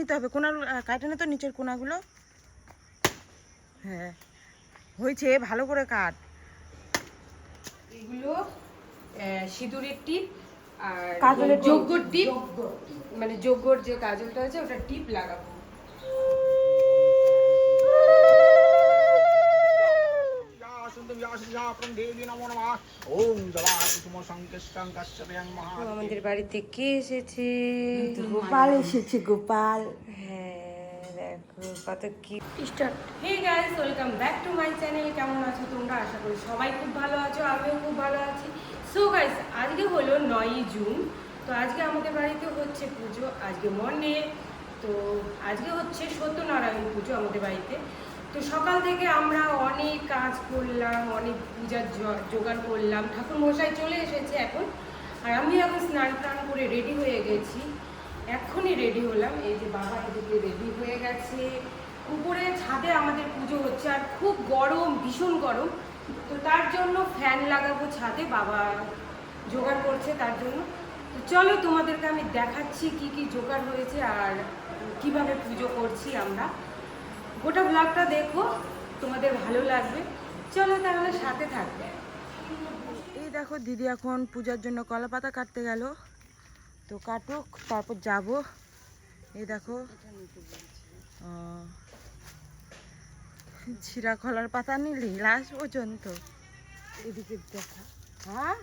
নিতে হবে। কোনার কাটে না তো নিচের কোনাগুলো। হ্যাঁ। হয়েছে ভালো করে কাট। এগুলো সিঁদুরের টিপ আর কাজলের যোগ্য যজ্ঞর টিপ। মানে যজ্ঞর যে কাজলটা আছে ওটা টিপ লাগাবো। আমাদের বাড়িতে কে এসেছে গোপাল এসেছে গোপাল। হ্যাঁ দেখো কত কি start. Hey guys welcome back to my channel কেমন আছো তোমরা? আশা করি সবাই খুব ভালো আছো আমিও খুব ভালো আছি। সো গাইস আজকে হলো নয়ই জুন। তো আজকে আমাদের বাড়িতে হচ্ছে পুজো আজকে মর্নে। তো আজকে হচ্ছে সত্যনারায়ণ পুজো আমাদের বাড়িতে। তো সকাল থেকে আমরা অনেক কাজ করলাম, অনেক পূজার জোগাড় করলাম। ঠাকুর মশাই চলে এসেছে এখন। আর আমি এখন স্নান টান করে রেডি হয়ে গেছি। এখনই রেডি হলাম। এই যে বাবা এদিকে রেডি হয়ে গেছে। উপরে ছাদে আমাদের পুজো হচ্ছে। আর খুব গরম, ভীষণ গরম। তো তার জন্য ফ্যান লাগাবো ছাদে। বাবা জোগাড় করছে তার জন্য। তো চলো তোমাদেরকে আমি দেখাচ্ছি কি কি জোগাড় হয়েছে আর কীভাবে পুজো করছি আমরা। গোটা ব্লগটা দেখো, তোমাদের ভালো লাগবে। চলো তাহলে সাথে থাকবে এই দেখো দিদি এখন পূজার জন্য কলা পাতা কাটতে গেল। তো কাটুক, তারপর যাব। এই দেখো ছিঁড়া কলার পাতা নিলি লাস্ট পর্যন্ত। এদিকে দেখা। হ্যাঁ?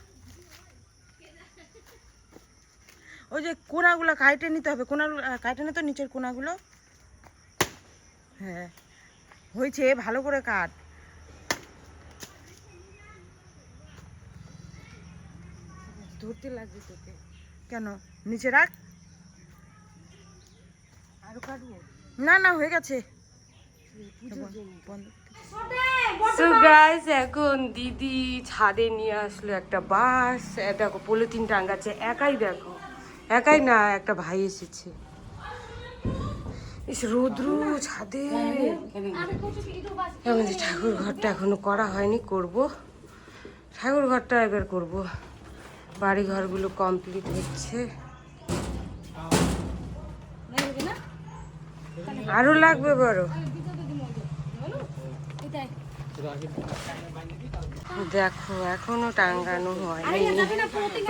ওই যে কোনাগুলো কাইটে নিতে হবে। কোনার কাইটে না তো নিচের কোনাগুলো? হ্যাঁ। হয়েছে ভালো করে কাট। ধরতে লাগবে তোকে। কেন? নিচে রাখ। আরও কাটবো? না না হয়ে গেছে। সো গাইস এখন দিদি ছাদে নিয়ে আসলো একটা বাস। দেখো পলিথিন টাঙ্গাচ্ছে। একাই দেখো। একাই না একটা ভাই এসেছে। ইস রৌদ্রু, ছাদে। আমাদের ঠাকুর ঘরটা এখনও করা হয়নি, করব। ঠাকুর ঘরটা এবার করব। বাড়ি ঘরগুলো কমপ্লিট হচ্ছে। আরও লাগবে বড়। দেখো, এখনও টাঙ্গানো হয়নি।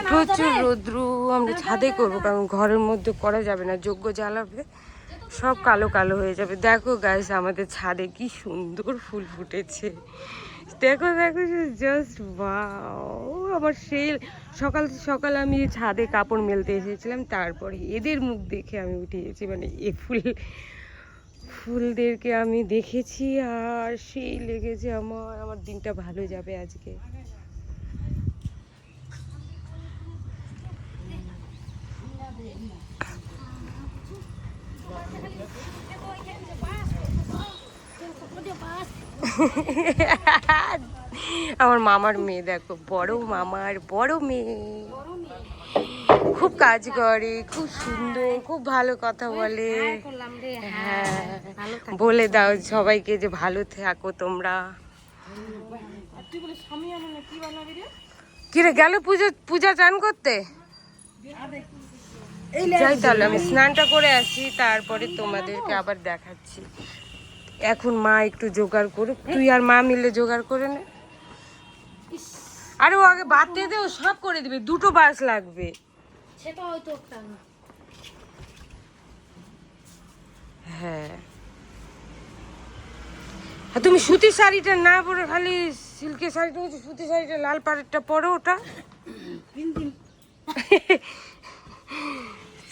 প্রচুর রৌদ্রু। আমরা ছাদে করব, কারণ ঘরের মধ্যে করা যাবে না। যোগ্য জ্বালাবে। সব কালো কালো হয়ে যাবে। দেখো গাইস আমাদের ছাদে কি সুন্দর ফুল ফুটেছে। দেখো দেখো জাস্ট আমার সেই সকাল সকাল আমি ছাদে কাপড় মেলতে এসেছিলাম, তারপরে এদের মুখ দেখে আমি উঠে গেছি মানে এ ফুল, ফুলদেরকে আমি দেখেছি, আর সেই লেগেছে আমার আমার দিনটা ভালো যাবে আজকে। আমার মামার মেয়ে, দেখো, বড় মামার বড় মেয়ে। খুব কাজ করে, খুব সুন্দর, খুব ভালো কথা বলে। হ্যাঁ বলে দাও সবাইকে যে ভালো থাকো তোমরা। কিরে, গেল পুজো পূজা চান করতে? যাই তাহলে, আমি স্নানটা করে আসি, তারপরে তোমাদেরকে আবার দেখাচ্ছি। এখন মা একটু জোগাড় করুক তুই আর মা মিলে জোগাড় করে নে। আরে ও আগে বাড়তে দে ও সব করে দিবে দুটো বাস লাগবে। হ্যাঁ। আর তুমি সুতির শাড়িটা না পরে খালি সিল্কের শাড়িটা হচ্ছে সুতির শাড়িটা লাল পাড়েরটা পরো ওটা।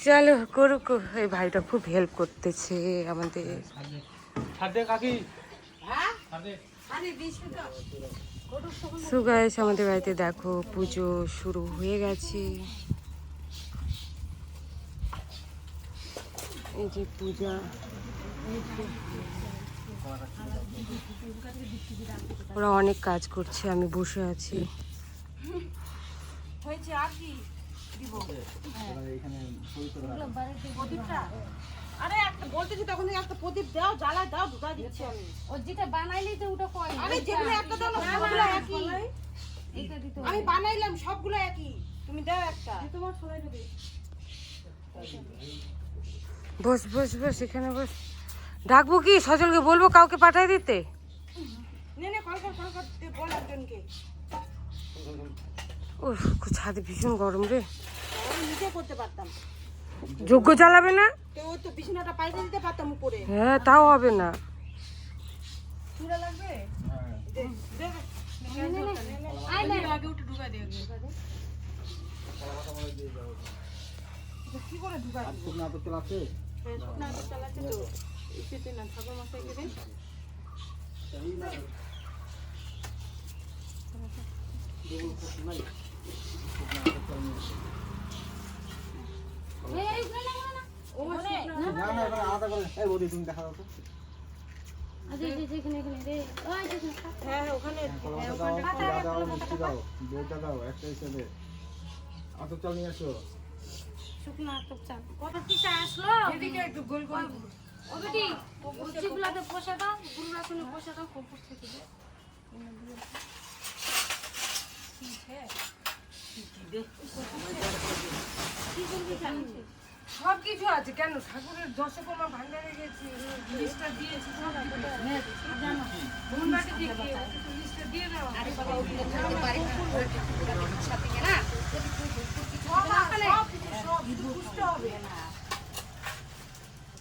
চলো করুক এই ভাইটা খুব হেল্প করতেছে আমাদের। সুগাইস আমাদের বাড়িতে দেখো পুজো শুরু হয়ে গেছে। এই যে পূজা। ওরা অনেক কাজ করছে আমি বসে আছি। হয়েছে আর কি? দিব। প্রদীপটা? আরে একটা বলতেছি তখন একটা প্রদীপ দাও জ্বালা দাও ঢুকা দিচ্ছি। আমি ও যেটা বানাইলি তো ওটা কয়? আরে যেগুলো একটা দাও সবগুলো একই। এটা দিতে আমি বানাইলাম সবগুলো একই। তুমি দাও একটা। তোমার সবাই দেবে বস বস বস এখানে বস। ডাকবো কি? সজলকে বলব কাউকে পাঠাই দিতে? উফ ছাদে ভীষণ গরম রে। আমি নিজে করতে পারতাম। যোগ্য চালাবে না? তো ও তো বিছানাটা পাইতে দিতে পারতাম উপরে। হ্যাঁ তাও হবে না। চূড়া লাগবে দে দে আয় না আগে উঠে ঢুকাই দে আগে কি করে ঢুকাই শুকনো একটা আসলো গোল গোল ও দাও গুরুরা শুনে পোষা দাও কপুর থেকে দে কি করবি জানিস সব কিছু আছে। কেন? ঠাকুরের দশকর্মা ভান্ডারে গেছি লিস্টটা দিয়েছি দেওয়া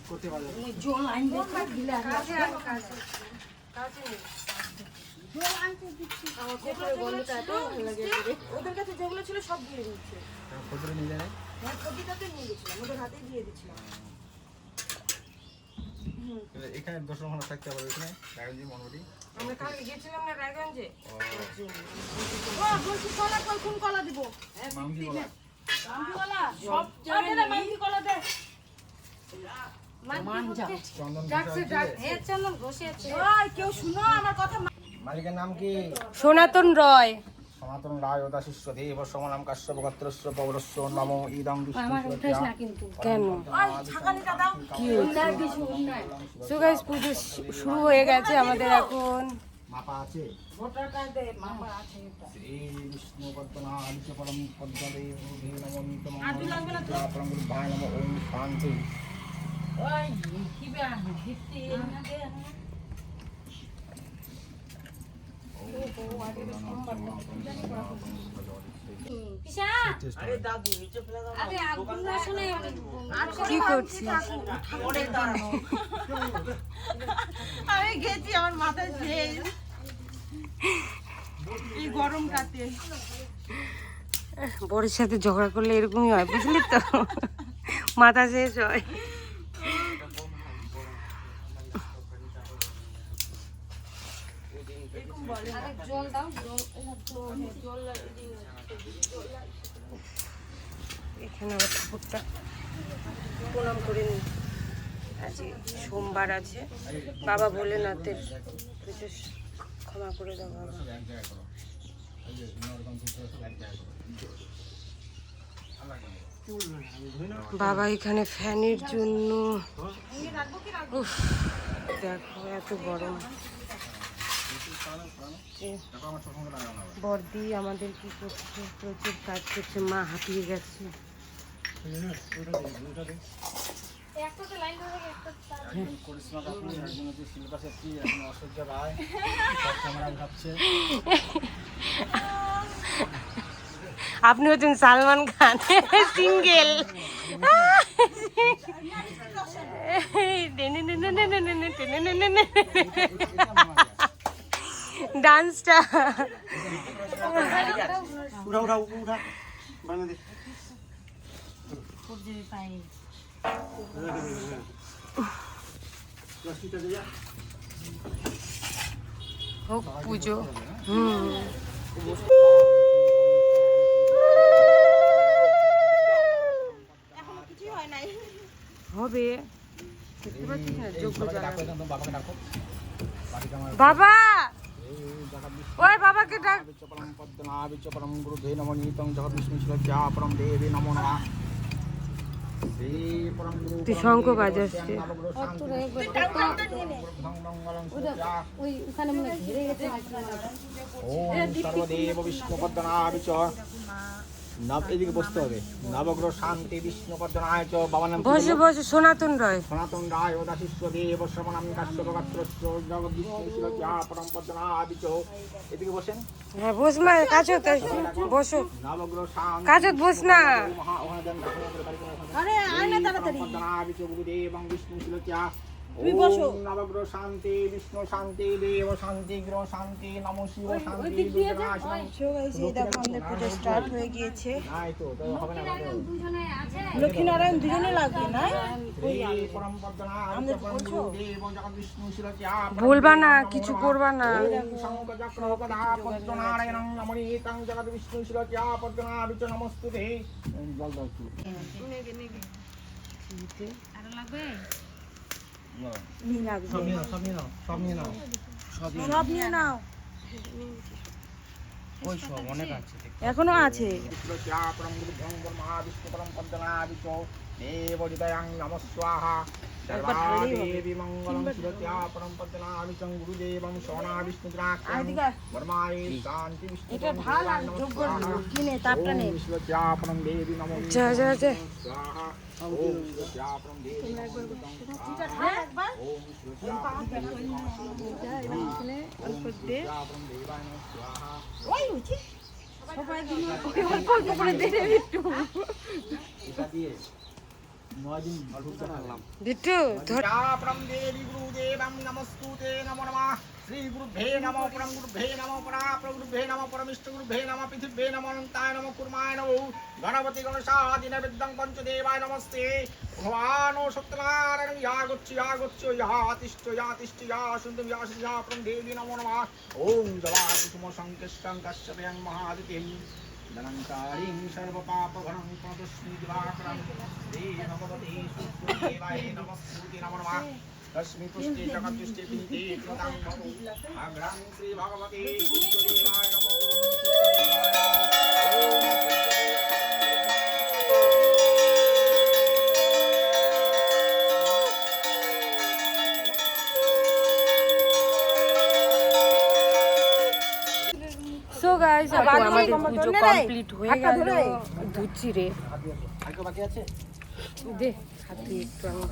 করতে পারবে কাছে কাছে। ওদের কাছে যেগুলো ছিল সব দিয়ে দিচ্ছে। খোঁজরে নিয়ে যায় হ্যাঁ প্রতিটাতে নিয়ে গেছিলাম ওদের হাতেই দিয়ে দিচ্ছিলাম। এখানে দর্শন থাকতে পারবে এখানে রায়গঞ্জি মনোহরি আমরা কালকে গেছিলাম না রায়গঞ্জে? ও। বলছি কলা কই কোন কলা দিব? মামকি বলা মাংকি কলা সব জায়গায় মাংকি কলা দে। চন্দন হে চন্দন বসে আছে। ওই কেউ শুনো আমার কথা? মালিকের নাম কি? সনাতন রয়। সনাতন রায় ওদা শিষ্য দেব সমনাম কাশ্যপ গোত্রস্য পৌরস্য নমো ইদং আমার উঠেছ না কিন্তু। কেন? ছাকানিটা কি সো গাইস পুজো শু- শুরু হয়ে গেছে আমাদের এখন। মাপা আছে? ভোটার কি করছিস? আমি গেছি আমার মাথায় এই গরম কাতে। বরের সাথে ঝগড়া করলে এরকমই হয় বুঝলি তো? মাথা শেষ হয় আরে জল দাও জল জল এখানে আবার ঠাকুরটা প্রণাম করে নি আজ সোমবার আছে। বাবা ভোলেনাথের পুজো ক্ষমা করে দাও বাবা। বাবা, এখানে ফ্যানের জন্য দেখো এত গরম। বর্দি আমাদের কি করছে? প্রচুর কাজ করছে, মা হাঁপিয়ে গেছে। আপনি হচ্ছেন সালমান খান সিঙ্গেল ডান্সটা বানা দে প্লাস্টিকটা দিয়ে হোক পুজো। হুম এখনও কিছুই হয় নাই হবে বাবা! ওই বাবাকে ডাক। পদ্মনা বিশ্বপরম গুরু ধে নম নিতং জগৎ বিষ্ণু শিলজ্জা পরম দেবী নমো নমঃ। পরম তুই শঙ্খ বাজাচ্ছে ওই ওখানে মনে ঘিরে গেছে ওম সর্বদেব বিষ্ণু পদ্মনা বিচ নব এদিকে বসতে হবে। নবগ্রহ শান্তি বিষ্ণু পদ্মনায় চ বাবা নাম বসে বসে সনাতন রয়। সনাতন রায় ওদাশিষ্য দেব শ্রবণাম কাশ্যপ গাত্রস্য জগৎ বিষ্ণু শিলচা পরম পদ্মনা আদিচ এদিকে বসেন। হ্যাঁ বস মা কাজত বসো। নবগ্রহ শান্তি কাজত বস না। আরে আয় না তাড়াতাড়ি পদ্মনা আদিচ গুরুদেব বিষ্ণু শিলচা তুমি বসো। নবগ্রহ শান্তি বিষ্ণু শান্তি দেব শান্তি গ্রহ শান্তি নম শিব শান্তি পুজো স্টার্ট হয়ে গিয়েছে। লক্ষ্মীনারায়ণ দুজনে লাগবে না? বলবা না কিছু করবা না। এখনও আছে দেবী শিরত্যা পরম পদ্মনা বিচং গুরুদেবং সোনা বিষ্ণু দ্রাক্ষাং আদিকে আয়। বর্মায়ে শান্তি বিষ্ণু এটা ঢাল আর যোগ্য কিনে তাপটা নে শিরত্যা পরম দেবী নমো যা যা যা স্বাহা ওম শিরত্যা পরম দেবী নমো একবার ওম শিরত্যা পরম দেবী নমো অল্প দে পরম দেবায় নমঃ স্বাহা ওই হচ্ছে সবাই দিন এটা দিয়ে নয় দিন ঘুরতে থাকলাম বিট্টু পরম দেবী গুরুদেবং নমস্তুতে নমো নমঃ। শ্রী গুরুভ্যে নমো পরম গুরুভ্যে নমো পরা গুরুভ্যে নমো পরমিষ্ঠ গুরুভ্যে নমঃ। পৃথিব্যে নমো অনন্তায় নমো কুর্মায় নমো গণপতি গণেশাদিন বিদ্যং পঞ্চদেবায় নমস্তে। ভগবানো সত্যনারায়ণ ইয়া গচ্ছ ইয়া গচ্ছ ইয়া তিষ্ঠ ইয়া তিষ্ঠ মহাদিতিম ধনন্তারিং সর্বপাপঘ্নং প্রদস্মি দিবাকরং শ্রী ভগবতে সুদেবায় নমস্তুতে নমো নমঃ তস্মি পুষ্টি জগৎতুষ্টি পিতে কৃতাং ভবু আগ্রাং শ্রী ভগবতে সুদেবায় নমো আমাদের পুজো কমপ্লিট হয়ে গেল। ধুচ্ছি রে। দে হাতে একটু আমি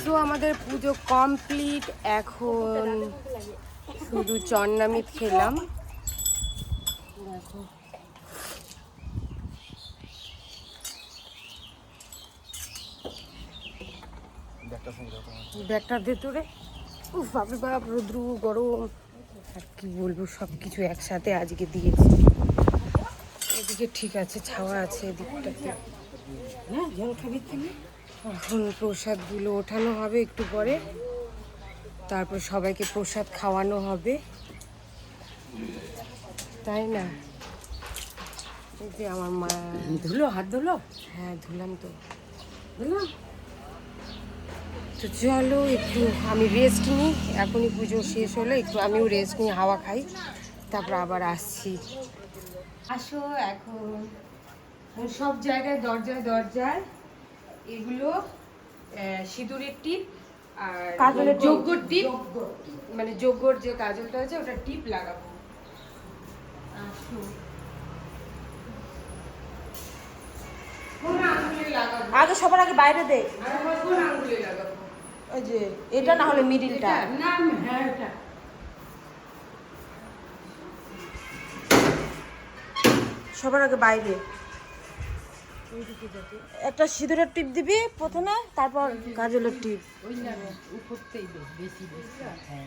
সো আমাদের পুজো কমপ্লিট এখন শুধু চন্নামিত খেলাম। একটা সঙ্গে ব্যাগটা দে তোরে উফ বাপরে বাপ রৌদ্র গরম। আর কি বলব সব কিছু একসাথে আজকে দিয়েছি। এদিকে ঠিক আছে ছাওয়া আছে এদিকটাতে। হ্যাঁ জল খাবি এখন প্রসাদগুলো ওঠানো হবে একটু পরে। তারপর সবাইকে প্রসাদ খাওয়ানো হবে। তাই না? এই যে আমার মা ধুলো হাত ধুলো? হ্যাঁ ধুলাম তো। ধুলাম? তো চলো একটু আমি রেস্ট নিই। এখনই পুজো শেষ হলো একটু আমিও রেস্ট নিই হাওয়া খাই। তারপর আবার আসছি। আসো এখন। সব জায়গায় দরজায় দরজায় এগুলো সিঁদুরের টিপ আর কাজলের টিপ। টিপ। মানে যজ্ঞর যে কাজলটা আছে ওটা টিপ লাগাবো। আসো। আগে সবার আগে বাইরে দে। কোন আঙুলে লাগাবো? ওই যে এটা না হলে মিডিলটা না হ্যাঁ এটা। সবার আগে বাইরে। একটা সিঁদুরের টিপ দিবি প্রথমে তারপর গাজলের টিপ। ওই না উপরতেই বেশি বেশি। হ্যাঁ।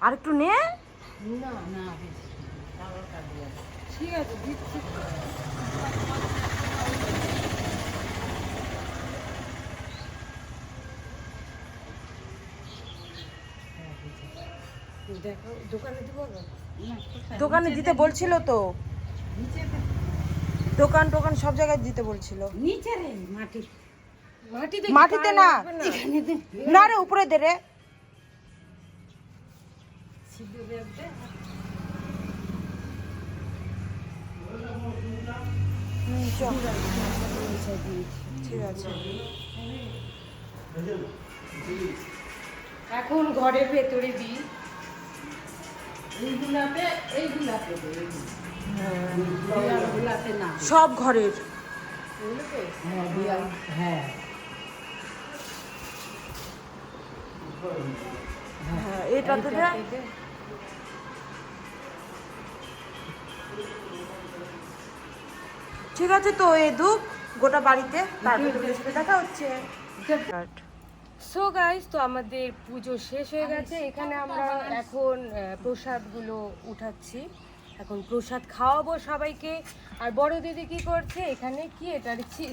আর একটু নে। না না ঠিক আছে দিচ্ছি। দোকানে দিতে বলছিল তো। দোকান টোকান সব জায়গায় দিতে বলছিল। মাটিতে না। না রে, উপরে দে রে। এখন ঘরের ভেতরে দিই। এইগুলাতে এইগুলাতে দে, না সব ঘরের। হ্যাঁ হ্যাঁ। হ্যাঁ এটাতে ঠিক আছে তো এ দুঃখ। গোটা বাড়িতে তারপরে দেখা হচ্ছে। সো গাইস তো আমাদের পুজো শেষ হয়ে গেছে। এখানে আমরা এখন প্রসাদগুলো উঠাচ্ছি। এখন প্রসাদ খাওয়াবো সবাইকে। আর বড় দিদি কি করছে? এখানে কি? এটা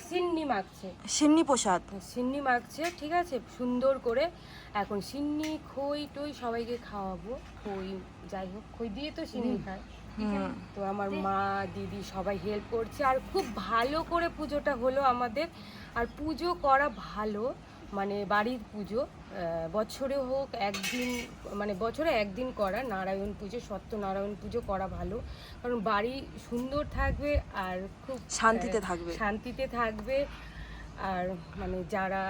সিন্নি মাখছে। সিন্নি প্রসাদ। সিন্নি মাখছে ঠিক আছে? সুন্দর করে। এখন সিন্নি খই টই সবাইকে খাওয়াবো। খই যাই হোক খই দিয়ে তো সিন্নি খায়। তো আমার মা দিদি সবাই হেল্প করছে। আর খুব ভালো করে পুজোটা হলো আমাদের। আর পুজো করা ভালো। মানে বাড়ির পুজো বছরে হোক একদিন মানে বছরে একদিন করা নারায়ণ পুজো সত্যনারায়ণ পুজো করা ভালো। কারণ বাড়ি সুন্দর থাকবে আর খুব শান্তিতে থাকবে। শান্তিতে থাকবে। আর মানে যারা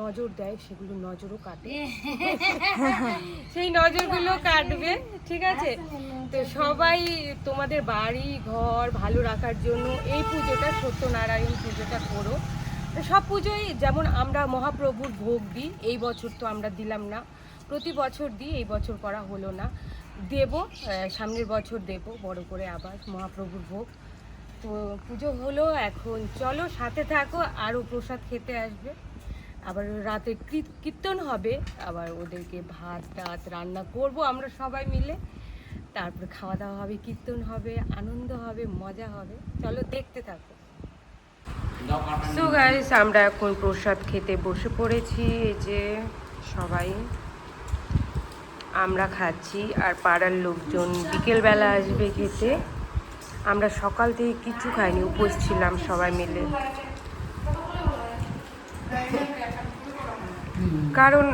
নজর দেয় সেগুলো নজরও কাটে। সেই নজরগুলো কাটবে ঠিক আছে? তো সবাই তোমাদের বাড়ি ঘর ভালো রাখার জন্য এই পুজোটা সত্যনারায়ণ পুজোটা করো। সব পুজোই যেমন আমরা মহাপ্রভুর ভোগ দিই, এই বছর তো আমরা দিলাম না। প্রতি বছর দিই, এই বছর করা হলো না। দেব সামনের বছর দেব, বড় করে আবার মহাপ্রভুর ভোগ। তো পুজো হলো এখন, চলো সাথে থাকো, আরও প্রসাদ খেতে আসবে। আবার রাতে কীর- কীর্তন হবে, আবার ওদেরকে ভাত টাত রান্না করব আমরা সবাই মিলে। তারপর খাওয়া দাওয়া হবে, কীর্তন হবে, আনন্দ হবে, মজা হবে। চলো দেখতে থাকো। সো গাইস আমরা এখন প্রসাদ খেতে বসে পড়েছি, এই যে সবাই। আমরা খাচ্ছি আর পাড়ার লোকজন বিকেলবেলা আসবে খেতে। আমরা সকাল থেকে কিছু খাইনি, উপোস ছিলাম সবাই মিলে। কারণ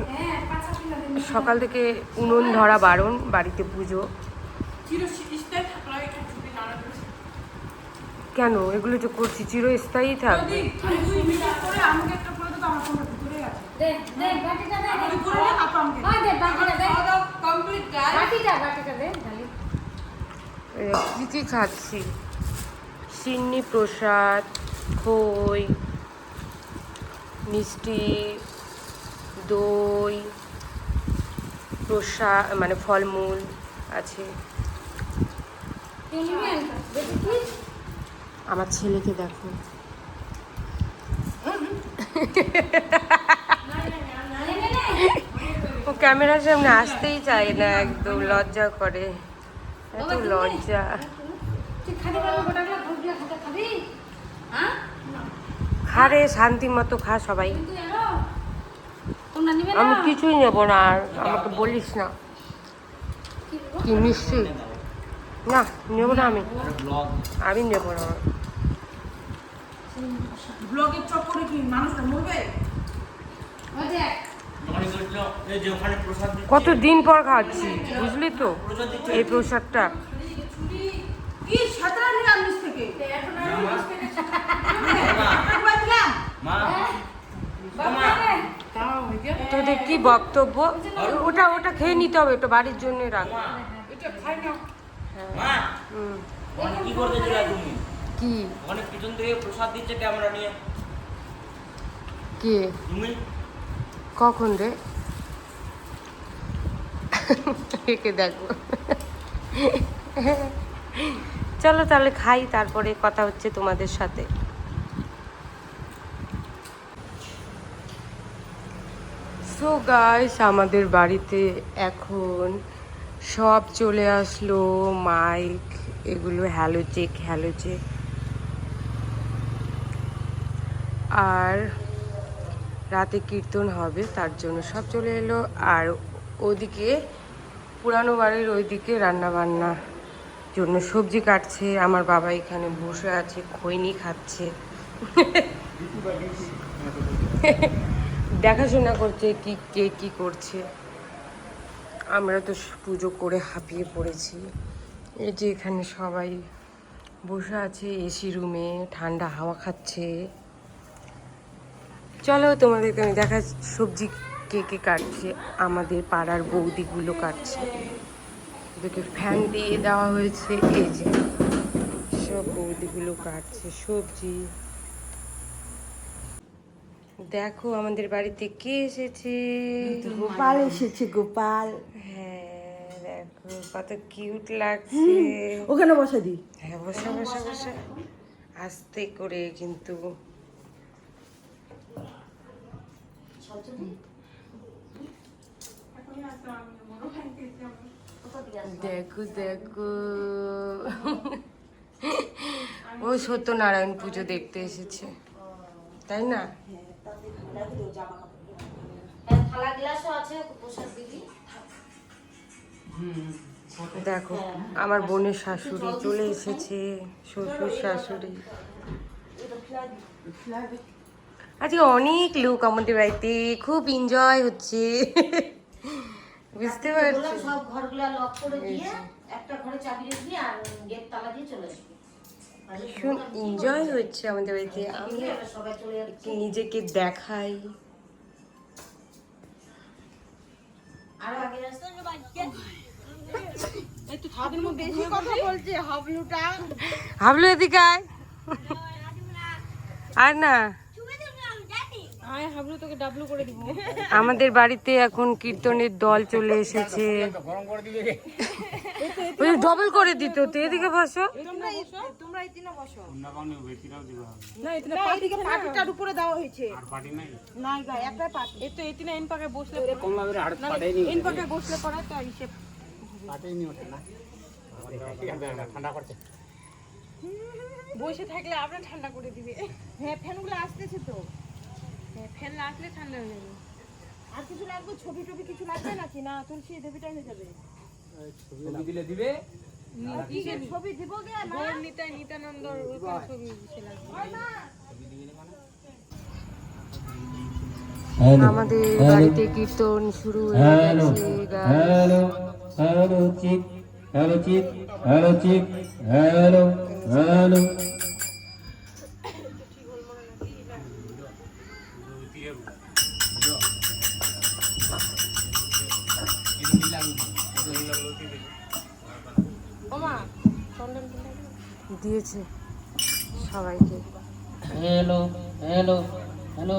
সকাল থেকে উনুন ধরা বারণ, বাড়িতে পুজো। কেন? এগুলো যে করছি চিরস্থায়ী থাকবে হ্যাঁ কি কি খাচ্ছি। সিন্নি প্রসাদ খই মিষ্টি দই প্রসাদ মানে ফলমূল আছে। আমার ছেলেকে দেখো। ও ক্যামেরার সামনে আসতেই চায় না একদম লজ্জা করে। এত লজ্জা। হ্যাঁ? খারে শান্তি মতো খা সবাই। আমি কিছুই নেব না আর আমাকে বলিস না। কি মিষ্টি? না নেব না আমি। আমি নেব না। ব্লগের চক্করে কি মানুষটা মরবে? কত দিন পর খাচ্ছি বুঝলি তো? এই প্রসাদটা। তোদের কি বক্তব্য? ওটা ওটা খেয়ে নিতে হবে ওটা বাড়ির জন্য রাখ। মা। ওখানে কি করতে ছিলে তুমি? কি? ওখানে পিছন থেকে প্রসাদ দিচ্ছে ক্যামেরা নিয়ে। কে? তুমি? কখন রে? একে দেখো। চলো তাহলে খাই তারপরে কথা হচ্ছে তোমাদের সাথে। সো গাইস আমাদের বাড়িতে এখন সব চলে আসলো মাইক এগুলো হ্যালো চেক হ্যালো চেক আর রাতে কীর্তন হবে, তার জন্য সব চলে এলো। আর ওদিকে, পুরানো বাড়ির ওইদিকে রান্না বান্না জন্য সবজি কাটছে। আমার বাবা এখানে বসে আছে, খৈনি খাচ্ছে। দেখাশোনা করছে কি, কে কি করছে। আমরা তো পুজো করে হাঁপিয়ে পড়েছি। এই যে এখানে সবাই বসে আছে এসি রুমে ঠান্ডা হাওয়া খাচ্ছে। চলো তোমাদেরকে আমি দেখা, সবজি কে কে কাটছে, আমাদের পাড়ার বৌদিগুলো কাটছে। ওদেরকে ফ্যান দিয়ে দেওয়া হয়েছে, এই যে সব বৌদিগুলো কাটছে সবজি। দেখো আমাদের বাড়িতে কে এসেছে? গোপাল এসেছে, গোপাল। দেখো কত কিউট লাগছে। ওখানে বসা দি হ্যাঁ বসা বসা বসা। আস্তে করে কিন্তু। দেখো দেখো। ও সত্যনারায়ণ পুজো দেখতে এসেছে। তাই না? থালা গ্লাসও আছে প্রসাদ দিবি দেখো আমার বোনের শাশুড়ি চলে এসেছে শ্বশুর শাশুড়ি। আজকে অনেক লোক আমাদের বাড়িতে খুব এনজয় হচ্ছে। বুঝতে পারছি? সব ঘরগুলা লক করে দিয়ে একটা ঘরে চাবি রেখে আর গেট তালা দিয়ে চলে আসবি। ভীষণ এনজয় হচ্ছে। আমাদের বাড়িতে। আমি একটু নিজেকে দেখাই। আরও আগে হাবলু এদিকে আয়। আর না। আমাদের বাড়িতে এখন কীর্তনের দল চলে এসেছে। গরম করে দিবে ওই ডবল করে দিত তো এদিকে বসো। বসলে বসে থাকলে আপনার ঠান্ডা করে দিবে। হ্যাঁ ফ্যানগুলো আসতেছে তো। হ্যাঁ ফ্যান না আসলে ঠান্ডা হয়ে যাবে। আর কিছু লাগবে? ছবি টবি কিছু লাগবে নাকি? না তুলসী দেবীটাই হয়ে যাবে। ছবি দিলে দিবে? ছবি দিব। গে না নিতা নিতানন্দর ছবি লাগবে। আমাদের বাড়িতে কীর্তন শুরু হয়ে গেছে hello hello check hello check hello check hello hello দিয়েছে সবাইকে। Hello hello hello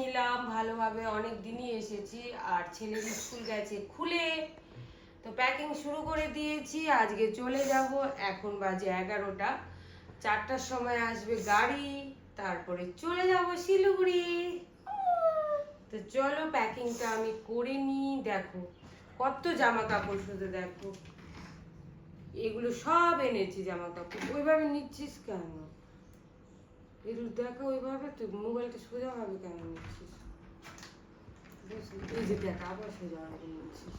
নিলাম, ভালোভাবে অনেক দিনই এসেছি আর ছেলের স্কুল গেছে খুলে। তো প্যাকিং শুরু করে দিয়েছি, আজকে চলে যাব, এখন বাজে এগারোটা। চারটার সময় আসবে গাড়ি, তারপরে চলে যাব শিলিগুড়ি। তো চলো প্যাকিংটা আমি করে নিই, দেখো, কত জামা কাপড় শুধু দেখো। এগুলো সব এনেছি জামা কাপড় ওইভাবে নিচ্ছিস কেন? এগুলো দেখো ওইভাবে তুই মোবাইলটা সোজা হবে কেন নিচ্ছিস? এই যে দেখ আবার সোজা হবে নিচ্ছিস।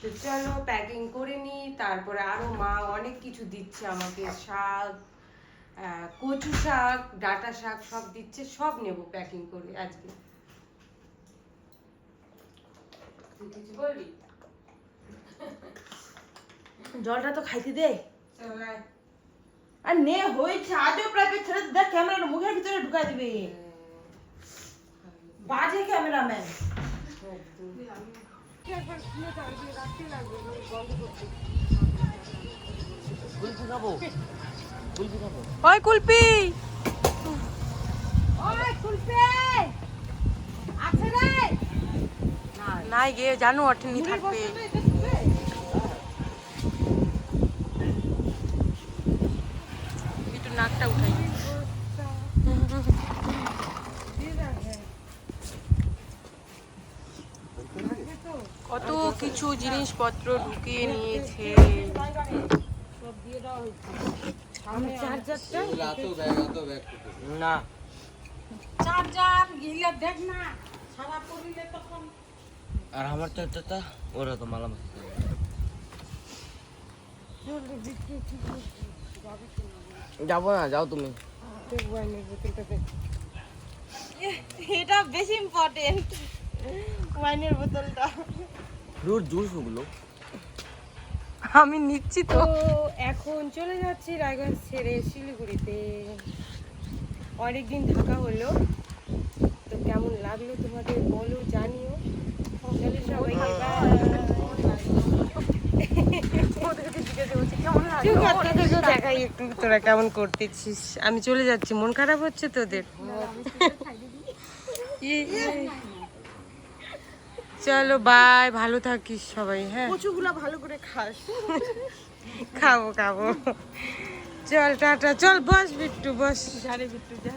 তো চলো প্যাকিং করে নিই তারপরে আরও মা অনেক কিছু দিচ্ছে আমাকে শাক কচু শাক ডাটা শাক সব দিচ্ছে সব নেব প্যাকিং করে আজকে। কিছু বলবি? জলটা তো খাইতে দে। চল। আর নে হয়েছে আজও প্রায় ছেড়ে দেখ ক্যামেরাটা মুখের ভিতরে ঢুকাই দিবে। বাজে ক্যামেরাম্যান খাব ওই কুলপি। ওই আছে রে। নাই গে জানো অটেনি থাকবে। নাকটা উঠাই। কত কিছু জিনিসপত্র ঢুকিয়ে নিয়েছে। না। চার্জার গিলা দেখ না সারা পড়িলে তখন। আর আমার চাচাটা ওরা তো মালা যাব না যাও তুমি। এটা বেশি ইম্পর্টেন্ট ওয়াইনের বোতলটা। ফ্রুট জুস ওগুলো। আমি নিচ্ছি তো। এখন চলে যাচ্ছি রায়গঞ্জ ছেড়ে শিলিগুড়িতে। অনেকদিন থাকা হলো। তো কেমন লাগল তোমাদের বলো জানিও। চলো সবাইকে তোদেরকে তোরা কেমন করতেছিস আমি চলে যাচ্ছি মন খারাপ হচ্ছে তোদের চলো বাই ভালো থাকিস সবাই হ্যাঁ ভালো করে খাস খাব খাব চল টাটা, চল, বস, বিট্টু, বস। ঝাড়ে বিট্টু যা